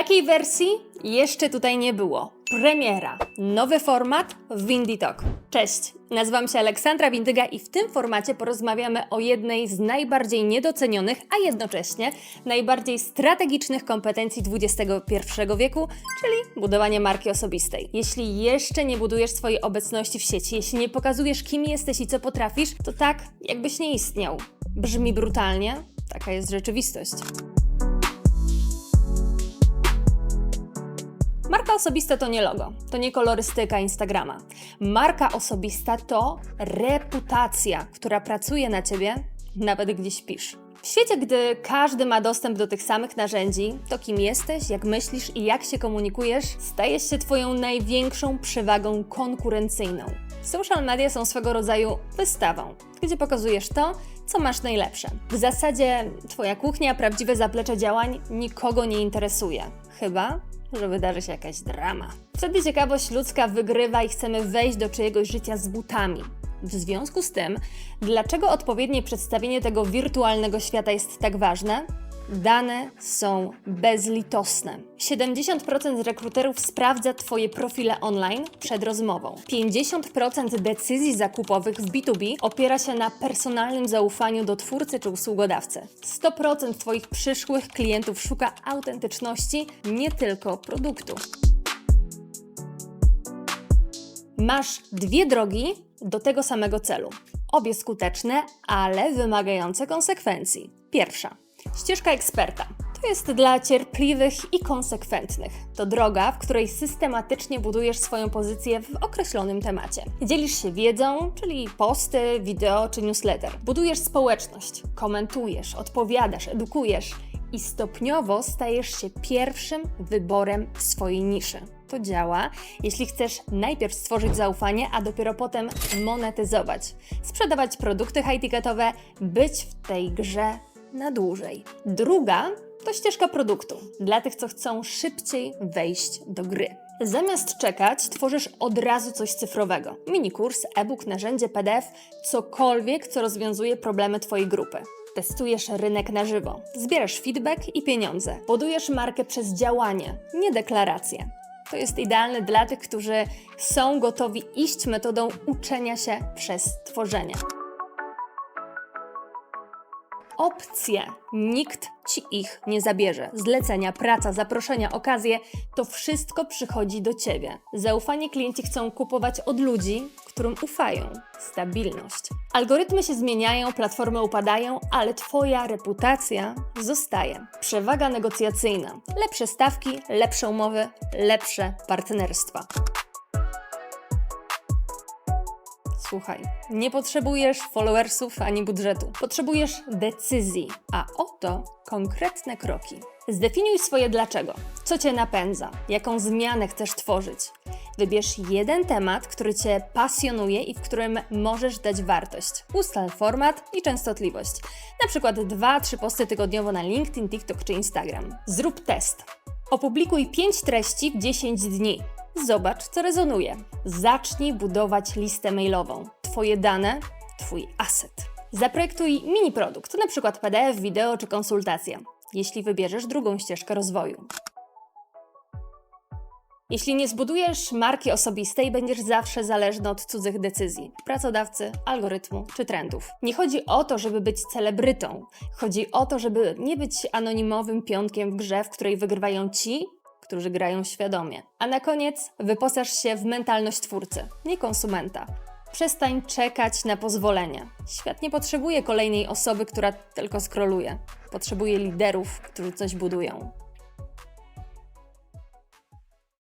Takiej wersji jeszcze tutaj nie było. Premiera. Nowy format Windy Talk. Cześć, nazywam się Aleksandra Windyga i w tym formacie porozmawiamy o jednej z najbardziej niedocenionych, a jednocześnie najbardziej strategicznych kompetencji XXI wieku, czyli budowanie marki osobistej. Jeśli jeszcze nie budujesz swojej obecności w sieci, jeśli nie pokazujesz kim jesteś i co potrafisz, to tak jakbyś nie istniał. Brzmi brutalnie, taka jest rzeczywistość. Marka osobista to nie logo, to nie kolorystyka Instagrama. Marka osobista to reputacja, która pracuje na ciebie, nawet gdy śpisz. W świecie, gdy każdy ma dostęp do tych samych narzędzi, to kim jesteś, jak myślisz i jak się komunikujesz, stajesz się Twoją największą przewagą konkurencyjną. Social media są swego rodzaju wystawą, gdzie pokazujesz to, co masz najlepsze. W zasadzie Twoja kuchnia, prawdziwe zaplecze działań nikogo nie interesuje. Chyba, że wydarzy się jakaś drama. Wtedy ciekawość ludzka wygrywa i chcemy wejść do czyjegoś życia z butami. W związku z tym, dlaczego odpowiednie przedstawienie tego wirtualnego świata jest tak ważne? Dane są bezlitosne. 70% rekruterów sprawdza Twoje profile online przed rozmową. 50% decyzji zakupowych w B2B opiera się na personalnym zaufaniu do twórcy czy usługodawcy. 100% Twoich przyszłych klientów szuka autentyczności, nie tylko produktu. Masz dwie drogi do tego samego celu. Obie skuteczne, ale wymagające konsekwencji. Pierwsza. Ścieżka eksperta. To jest dla cierpliwych i konsekwentnych. To droga, w której systematycznie budujesz swoją pozycję w określonym temacie. Dzielisz się wiedzą, czyli posty, wideo czy newsletter. Budujesz społeczność, komentujesz, odpowiadasz, edukujesz i stopniowo stajesz się pierwszym wyborem w swojej niszy. To działa, jeśli chcesz najpierw stworzyć zaufanie, a dopiero potem monetyzować, sprzedawać produkty high-ticketowe, być w tej grze na dłużej. Druga to ścieżka produktu dla tych, co chcą szybciej wejść do gry. Zamiast czekać, tworzysz od razu coś cyfrowego. Minikurs, e-book, narzędzie PDF, cokolwiek, co rozwiązuje problemy Twojej grupy. Testujesz rynek na żywo, zbierasz feedback i pieniądze. Budujesz markę przez działanie, nie deklaracje. To jest idealne dla tych, którzy są gotowi iść metodą uczenia się przez tworzenie opcje. Nikt ci ich nie zabierze. Zlecenia, praca, zaproszenia, okazje to wszystko przychodzi do ciebie. Zaufanie klienci chcą kupować od ludzi, którym ufają. Stabilność. Algorytmy się zmieniają, platformy upadają, ale twoja reputacja zostaje. Przewaga negocjacyjna. Lepsze stawki, lepsze umowy, lepsze partnerstwa. Słuchaj, nie potrzebujesz followersów ani budżetu. Potrzebujesz decyzji, a oto konkretne kroki. Zdefiniuj swoje dlaczego. Co cię napędza? Jaką zmianę chcesz tworzyć? Wybierz jeden temat, który cię pasjonuje i w którym możesz dać wartość. Ustal format i częstotliwość. Na przykład 2-3 posty tygodniowo na LinkedIn, TikTok czy Instagram. Zrób test. Opublikuj 5 treści w 10 dni. Zobacz, co rezonuje. Zacznij budować listę mailową. Twoje dane, Twój aset. Zaprojektuj mini produkt, przykład PDF, wideo czy konsultacja, jeśli wybierzesz drugą ścieżkę rozwoju. Jeśli nie zbudujesz marki osobistej, będziesz zawsze zależny od cudzych decyzji pracodawcy, algorytmu czy trendów. Nie chodzi o to, żeby być celebrytą. Chodzi o to, żeby nie być anonimowym pionkiem w grze, w której wygrywają ci, którzy grają świadomie. A na koniec wyposaż się w mentalność twórcy, nie konsumenta. Przestań czekać na pozwolenie. Świat nie potrzebuje kolejnej osoby, która tylko skroluje. Potrzebuje liderów, którzy coś budują.